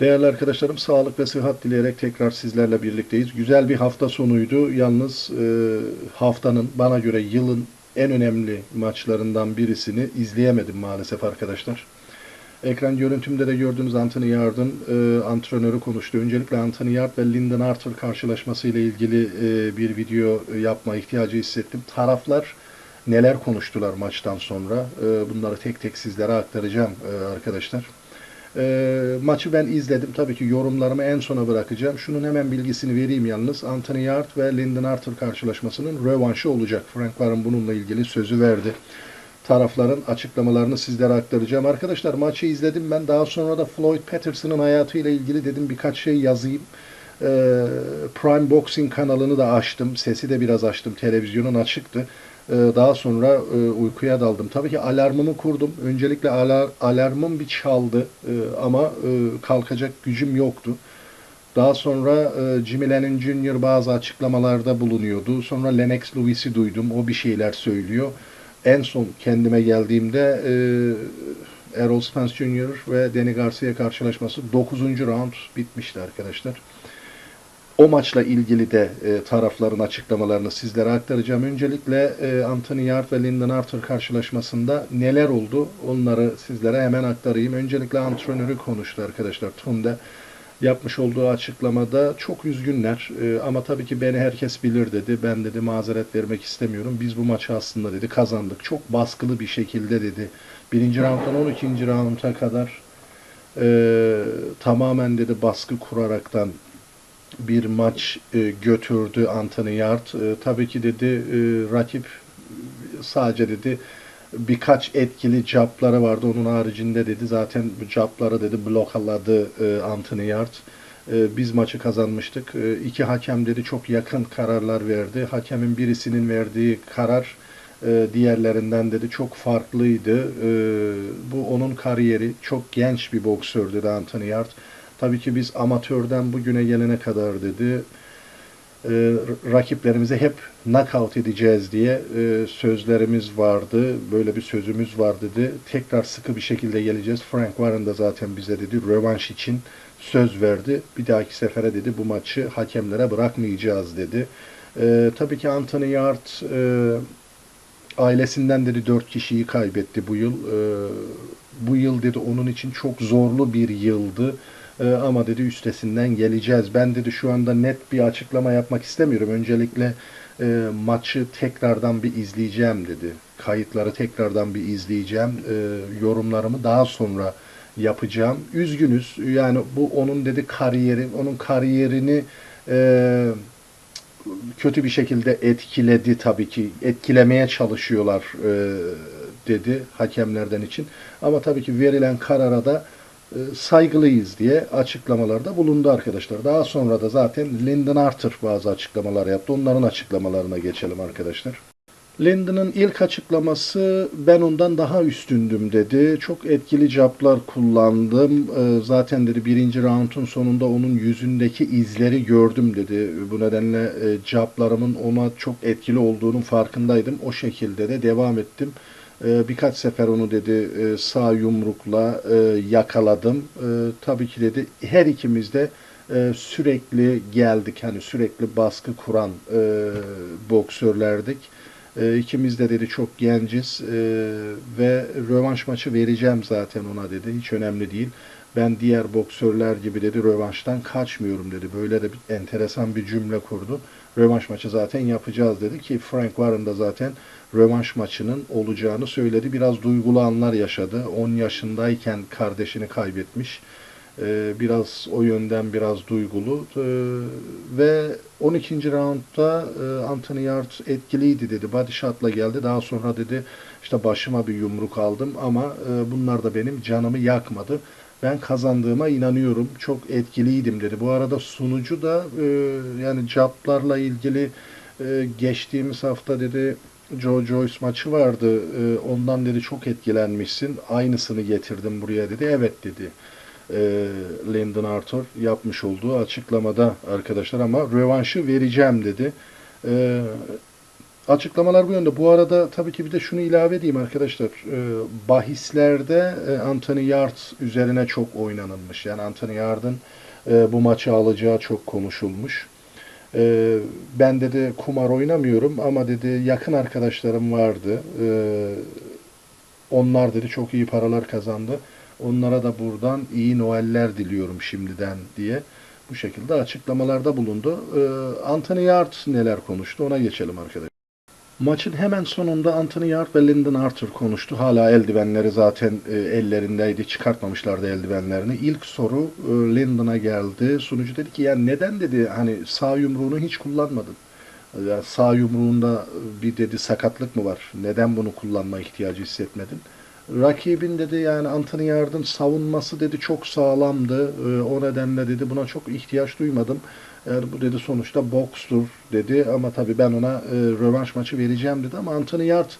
Değerli arkadaşlarım sağlık ve sıhhat dileyerek tekrar sizlerle birlikteyiz. Güzel bir hafta sonuydu. Yalnız e, haftanın bana göre yılın en önemli maçlarından birisini izleyemedim maalesef arkadaşlar. Ekran görüntümde de gördüğünüz Anthony Yard'ın e, antrenörü konuştu. Öncelikle Anthony Yard ve Lyndon Arthur karşılaşması ile ilgili e, bir video yapma ihtiyacı hissettim. Taraflar neler konuştular maçtan sonra e, bunları tek tek sizlere aktaracağım e, arkadaşlar. E, maçı ben izledim. Tabii ki yorumlarımı en sona bırakacağım. Şunun hemen bilgisini vereyim yalnız. Anthony Yard ve Lyndon Arthur karşılaşmasının rövanşı olacak. Frank Warren bununla ilgili sözü verdi. Tarafların açıklamalarını sizlere aktaracağım. Arkadaşlar maçı izledim ben. Daha sonra da Floyd Patterson'ın hayatıyla ilgili dedim birkaç şey yazayım. Ee, Prime Boxing kanalını da açtım. Sesi de biraz açtım. Televizyonun açıktı. Ee, daha sonra e, uykuya daldım. Tabii ki alarmımı kurdum. Öncelikle alar- alarmım bir çaldı Ee, ama e, kalkacak gücüm yoktu. Daha sonra e, Jimmy Lennon Jr. bazı açıklamalarda bulunuyordu. Sonra Lennox Lewis'i duydum. O bir şeyler söylüyor. En son kendime geldiğimde e, Errol Spence Jr. ve Danny Garcia karşılaşması 9. round bitmişti arkadaşlar. O maçla ilgili de e, tarafların açıklamalarını sizlere aktaracağım. Öncelikle e, Anthony Yard ve Lyndon Arthur karşılaşmasında neler oldu onları sizlere hemen aktarayım. Öncelikle antrenörü konuştu arkadaşlar. Tunde yapmış olduğu açıklamada çok üzgünler E, ama tabii ki beni herkes bilir dedi. Ben dedi mazeret vermek istemiyorum. Biz bu maçı aslında dedi kazandık. Çok baskılı bir şekilde dedi. Birinci rounddan 12. rounda kadar e, tamamen dedi baskı kuraraktan bir maç e, götürdü Anthony Yard. E, tabii ki dedi e, rakip sadece dedi birkaç etkili capları vardı. Onun haricinde dedi zaten bu capları dedi blokaladı e, Anthony Yard. E, biz maçı kazanmıştık. E, iki hakem dedi çok yakın kararlar verdi. Hakemin birisinin verdiği karar e, diğerlerinden dedi çok farklıydı. E, bu onun kariyeri. Çok genç bir boksör dedi Anthony Yard. Tabii ki biz amatörden bugüne gelene kadar dedi e, rakiplerimize hep knockout edeceğiz diye e, sözlerimiz vardı. Böyle bir sözümüz var dedi. Tekrar sıkı bir şekilde geleceğiz. Frank Warren da zaten bize dedi rövanş için söz verdi. Bir dahaki sefere dedi bu maçı hakemlere bırakmayacağız dedi. E, tabii ki Anthony Yard e, ailesinden dedi dört kişiyi kaybetti bu yıl. E, bu yıl dedi onun için çok zorlu bir yıldı. Ee, ama dedi üstesinden geleceğiz. Ben dedi şu anda net bir açıklama yapmak istemiyorum. Öncelikle e, maçı tekrardan bir izleyeceğim dedi. Kayıtları tekrardan bir izleyeceğim. E, yorumlarımı daha sonra yapacağım. Üzgünüz. Yani bu onun dedi kariyeri, onun kariyerini e, kötü bir şekilde etkiledi tabii ki. Etkilemeye çalışıyorlar e, dedi hakemlerden için. Ama tabii ki verilen karara da saygılıyız diye açıklamalarda bulundu arkadaşlar. Daha sonra da zaten Lyndon Arthur bazı açıklamalar yaptı. Onların açıklamalarına geçelim arkadaşlar. Lyndon'ın ilk açıklaması ben ondan daha üstündüm dedi. Çok etkili caplar kullandım. E, Zaten dedi birinci roundun sonunda onun yüzündeki izleri gördüm dedi. Bu nedenle e, caplarımın ona çok etkili olduğunun farkındaydım. O şekilde de devam ettim. Ee, Birkaç sefer onu dedi e, sağ yumrukla e, yakaladım. E, Tabii ki dedi her ikimiz de e, sürekli geldik. Hani sürekli baskı kuran e, boksörlerdik. E, İkimiz de dedi çok genciz e, ve rövanş maçı vereceğim zaten ona dedi. Hiç önemli değil. Ben diğer boksörler gibi dedi rövanştan kaçmıyorum dedi. Böyle de bir enteresan bir cümle kurdu. Rövanş maçı zaten yapacağız dedi ki Frank Warren da zaten rövanş maçının olacağını söyledi. Biraz duygulu anlar yaşadı. 10 yaşındayken kardeşini kaybetmiş. Ee, biraz o yönden biraz duygulu. Ee, ve 12. roundda e, Anthony Yard etkiliydi dedi. Body shot'la geldi. Daha sonra dedi işte başıma bir yumruk aldım ama e, bunlar da benim canımı yakmadı. Ben kazandığıma inanıyorum. Çok etkiliydim dedi. Bu arada sunucu da e, yani caplarla ilgili e, geçtiğimiz hafta dedi Joe Joyce maçı vardı. Ondan dedi çok etkilenmişsin. Aynısını getirdim buraya dedi. Evet dedi. E, Lyndon Arthur yapmış olduğu açıklamada arkadaşlar ama rövanşı vereceğim dedi. E, Açıklamalar bu yönde. Bu arada tabii ki bir de şunu ilave edeyim arkadaşlar. Ee, bahislerde e, Anthony Yard üzerine çok oynanılmış. Yani Anthony Yard'ın e, bu maçı alacağı çok konuşulmuş. Ee, ben dedi kumar oynamıyorum ama dedi yakın arkadaşlarım vardı. Ee, onlar dedi çok iyi paralar kazandı. Onlara da buradan iyi Noeller diliyorum şimdiden diye bu şekilde açıklamalarda bulundu. Ee, Anthony Yard neler konuştu ona geçelim arkadaşlar. Maçın hemen sonunda Anthony Yard ve Lyndon Arthur konuştu. Hala eldivenleri zaten e, ellerindeydi. Çıkartmamışlardı eldivenlerini. İlk soru e, Lyndon'a geldi. Sunucu dedi ki ya neden dedi hani sağ yumruğunu hiç kullanmadın? Ya sağ yumruğunda bir dedi sakatlık mı var? Neden bunu kullanma ihtiyacı hissetmedin? Rakibin dedi yani Anthony Yard'ın savunması dedi çok sağlamdı. Ee, o nedenle dedi buna çok ihtiyaç duymadım. Yani bu dedi sonuçta bokstur dedi ama tabii ben ona e, rövanş maçı vereceğim dedi ama Anthony Yard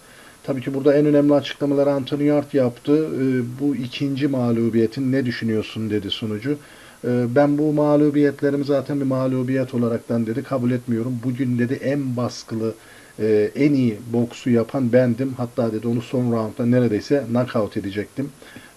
tabii ki burada en önemli açıklamaları Anthony Yard yaptı. E, bu ikinci mağlubiyetin ne düşünüyorsun dedi sunucu. E, ben bu mağlubiyetlerimi zaten bir mağlubiyet olaraktan dedi kabul etmiyorum. Bugün dedi en baskılı e, en iyi boksu yapan bendim. Hatta dedi onu son roundda neredeyse knockout edecektim.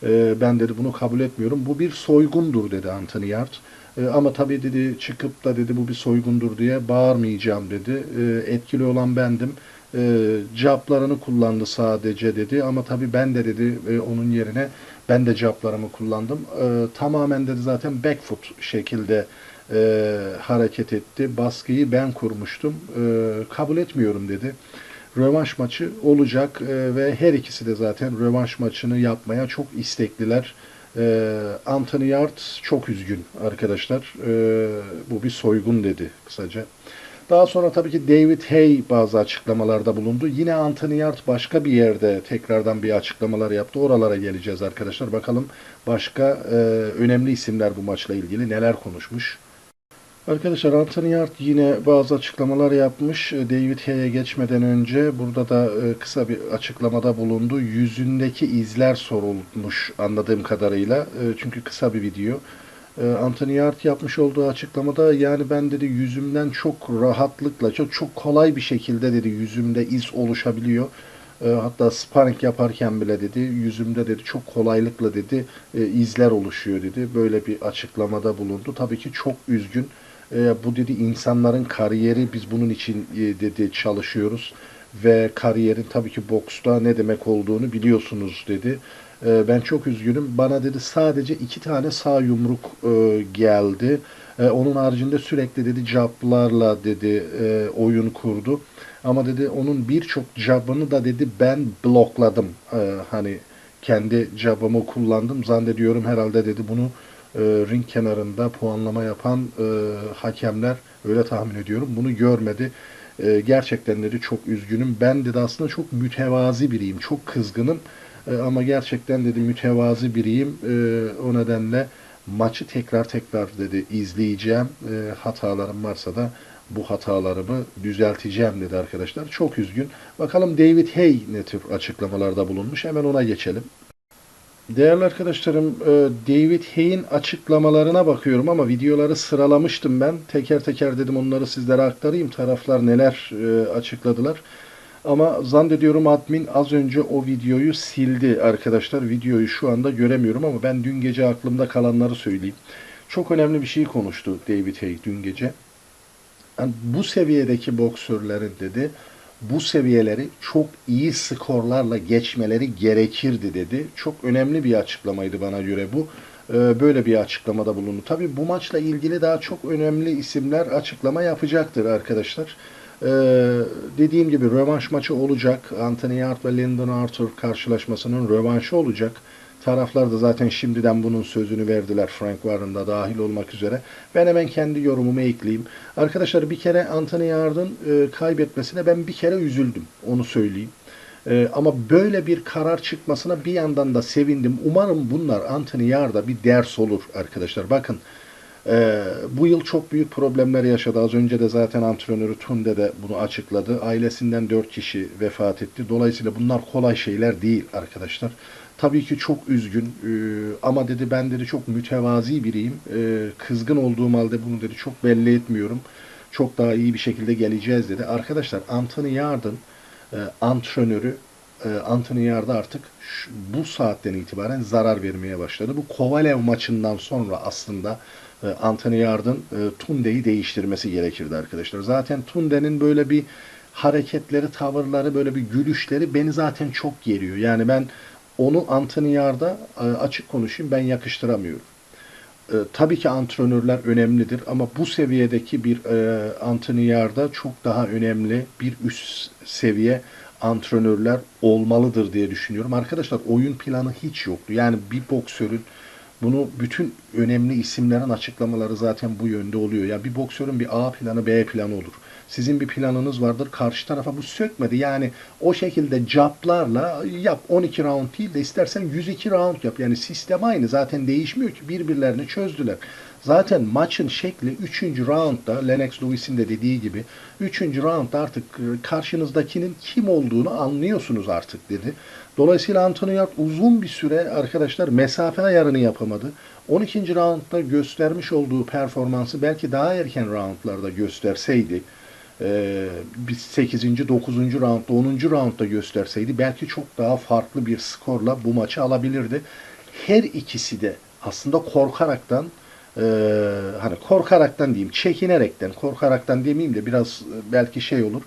E, ben dedi bunu kabul etmiyorum. Bu bir soygundur dedi Anthony Yard. E, ama tabii dedi çıkıp da dedi bu bir soygundur diye bağırmayacağım dedi. E, etkili olan bendim. E, caplarını kullandı sadece dedi. Ama tabii ben de dedi e, onun yerine ben de caplarımı kullandım. E, tamamen dedi zaten back foot şekilde e, hareket etti. Baskıyı ben kurmuştum. E, kabul etmiyorum dedi. Rövanş maçı olacak e, ve her ikisi de zaten rövanş maçını yapmaya çok istekliler. E, Anthony Yard çok üzgün arkadaşlar. E, bu bir soygun dedi kısaca. Daha sonra tabii ki David Hay bazı açıklamalarda bulundu. Yine Anthony Yard başka bir yerde tekrardan bir açıklamalar yaptı. Oralara geleceğiz arkadaşlar. Bakalım başka e, önemli isimler bu maçla ilgili neler konuşmuş. Arkadaşlar Anthony Yard yine bazı açıklamalar yapmış. David Hay'e geçmeden önce burada da e, kısa bir açıklamada bulundu. Yüzündeki izler sorulmuş anladığım kadarıyla. E, çünkü kısa bir video. E, Anthony Yard yapmış olduğu açıklamada yani ben dedi yüzümden çok rahatlıkla çok çok kolay bir şekilde dedi yüzümde iz oluşabiliyor. Hatta sparring yaparken bile dedi yüzümde dedi çok kolaylıkla dedi izler oluşuyor dedi. Böyle bir açıklamada bulundu. Tabii ki çok üzgün. E, bu dedi insanların kariyeri biz bunun için e, dedi çalışıyoruz ve kariyerin tabii ki boksta ne demek olduğunu biliyorsunuz dedi. E, ben çok üzgünüm. Bana dedi sadece iki tane sağ yumruk e, geldi. E, onun haricinde sürekli dedi jablarla dedi e, oyun kurdu. Ama dedi onun birçok jabını da dedi ben blokladım. E, hani kendi jabımı kullandım. Zannediyorum herhalde dedi bunu e, ring kenarında puanlama yapan e, hakemler öyle tahmin ediyorum bunu görmedi. E, gerçekten dedi çok üzgünüm. Ben dedi aslında çok mütevazi biriyim. Çok kızgınım. E, ama gerçekten dedi mütevazi biriyim. E, o nedenle maçı tekrar tekrar dedi izleyeceğim. E, hatalarım varsa da bu hatalarımı düzelteceğim dedi arkadaşlar. Çok üzgün. Bakalım David Hay ne tür açıklamalarda bulunmuş. Hemen ona geçelim. Değerli arkadaşlarım, e, David Hay'in açıklamalarına bakıyorum ama videoları sıralamıştım ben. Teker teker dedim onları sizlere aktarayım. Taraflar neler e, açıkladılar. Ama zannediyorum admin az önce o videoyu sildi arkadaşlar. Videoyu şu anda göremiyorum ama ben dün gece aklımda kalanları söyleyeyim. Çok önemli bir şey konuştu David Hay dün gece. Yani bu seviyedeki boksörlerin dedi bu seviyeleri çok iyi skorlarla geçmeleri gerekirdi dedi. Çok önemli bir açıklamaydı bana göre bu. Ee, böyle bir açıklamada bulundu. Tabi bu maçla ilgili daha çok önemli isimler açıklama yapacaktır arkadaşlar. Ee, dediğim gibi rövanş maçı olacak. Anthony Yard ve Lyndon Arthur karşılaşmasının rövanşı olacak. Taraflar da zaten şimdiden bunun sözünü verdiler Frank Warren da dahil olmak üzere. Ben hemen kendi yorumumu ekleyeyim. Arkadaşlar bir kere Anthony Yard'ın e, kaybetmesine ben bir kere üzüldüm. Onu söyleyeyim. E, ama böyle bir karar çıkmasına bir yandan da sevindim. Umarım bunlar Anthony Yard'a bir ders olur arkadaşlar. Bakın ee, bu yıl çok büyük problemler yaşadı. Az önce de zaten antrenörü Tunde de bunu açıkladı. Ailesinden 4 kişi vefat etti. Dolayısıyla bunlar kolay şeyler değil arkadaşlar. Tabii ki çok üzgün ee, ama dedi ben dedi çok mütevazi biriyim. Ee, kızgın olduğum halde bunu dedi çok belli etmiyorum. çok daha iyi bir şekilde geleceğiz dedi. Arkadaşlar Anthony Yard'ın e, antrenörü e, Anthony Yard'a artık şu- bu saatten itibaren zarar vermeye başladı. Bu Kovalev maçından sonra aslında e, Anthony Yard'ın e, Tunde'yi değiştirmesi gerekirdi arkadaşlar. Zaten Tunde'nin böyle bir hareketleri, tavırları, böyle bir gülüşleri beni zaten çok geriyor. Yani ben onu Anthony Yard'a e, açık konuşayım ben yakıştıramıyorum. E, tabii ki antrenörler önemlidir ama bu seviyedeki bir e, Anthony Yard'a çok daha önemli bir üst seviye antrenörler olmalıdır diye düşünüyorum. Arkadaşlar oyun planı hiç yoktu. Yani bir boksörün bunu bütün önemli isimlerin açıklamaları zaten bu yönde oluyor. Ya bir boksörün bir A planı, B planı olur. Sizin bir planınız vardır. Karşı tarafa bu sökmedi. Yani o şekilde caplarla yap 12 round değil de istersen 102 round yap. Yani sistem aynı. Zaten değişmiyor ki. Birbirlerini çözdüler. Zaten maçın şekli 3. roundda Lennox Lewis'in de dediği gibi 3. roundda artık e, karşınızdakinin kim olduğunu anlıyorsunuz artık dedi. Dolayısıyla Anthony Yard uzun bir süre arkadaşlar mesafe ayarını yapamadı. 12. roundda göstermiş olduğu performansı belki daha erken roundlarda gösterseydi bir 8. 9. roundda 10. roundda gösterseydi belki çok daha farklı bir skorla bu maçı alabilirdi. Her ikisi de aslında korkaraktan e, hani korkaraktan diyeyim, çekinerekten, korkaraktan demeyeyim de biraz e, belki şey olur.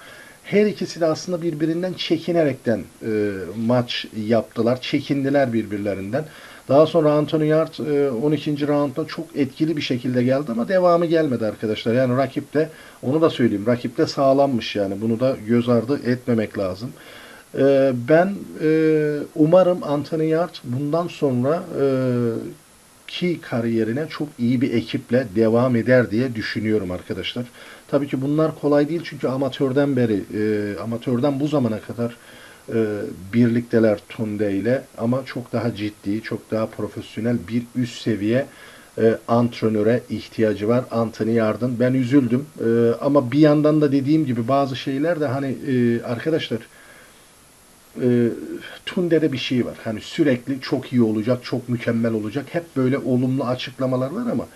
Her ikisi de aslında birbirinden çekinerekten e, maç yaptılar, çekindiler birbirlerinden. Daha sonra Anthony Yard e, 12. roundda çok etkili bir şekilde geldi ama devamı gelmedi arkadaşlar. Yani rakip de onu da söyleyeyim. Rakip de sağlammış yani. Bunu da göz ardı etmemek lazım. E, ben e, umarım Anthony Yard bundan sonra e, ki kariyerine çok iyi bir ekiple devam eder diye düşünüyorum arkadaşlar. Tabii ki bunlar kolay değil çünkü amatörden beri, e, amatörden bu zamana kadar e, birlikteler Tunde ile ama çok daha ciddi, çok daha profesyonel bir üst seviye e, antrenöre ihtiyacı var Anthony Yard'ın. Ben üzüldüm E, ama bir yandan da dediğim gibi bazı şeyler de hani e, arkadaşlar e, Tunde'de bir şey var. Hani sürekli çok iyi olacak, çok mükemmel olacak. Hep böyle olumlu açıklamalar var ama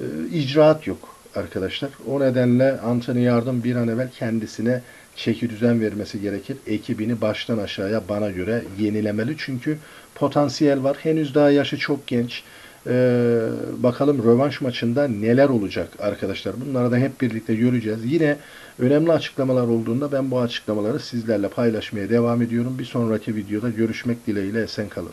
e, icraat yok arkadaşlar. O nedenle Anthony Yard'ın bir an evvel kendisine çeki düzen vermesi gerekir. Ekibini baştan aşağıya bana göre yenilemeli. Çünkü potansiyel var. Henüz daha yaşı çok genç. Ee, bakalım rövanş maçında neler olacak arkadaşlar. Bunları da hep birlikte göreceğiz. Yine önemli açıklamalar olduğunda ben bu açıklamaları sizlerle paylaşmaya devam ediyorum. Bir sonraki videoda görüşmek dileğiyle esen kalın.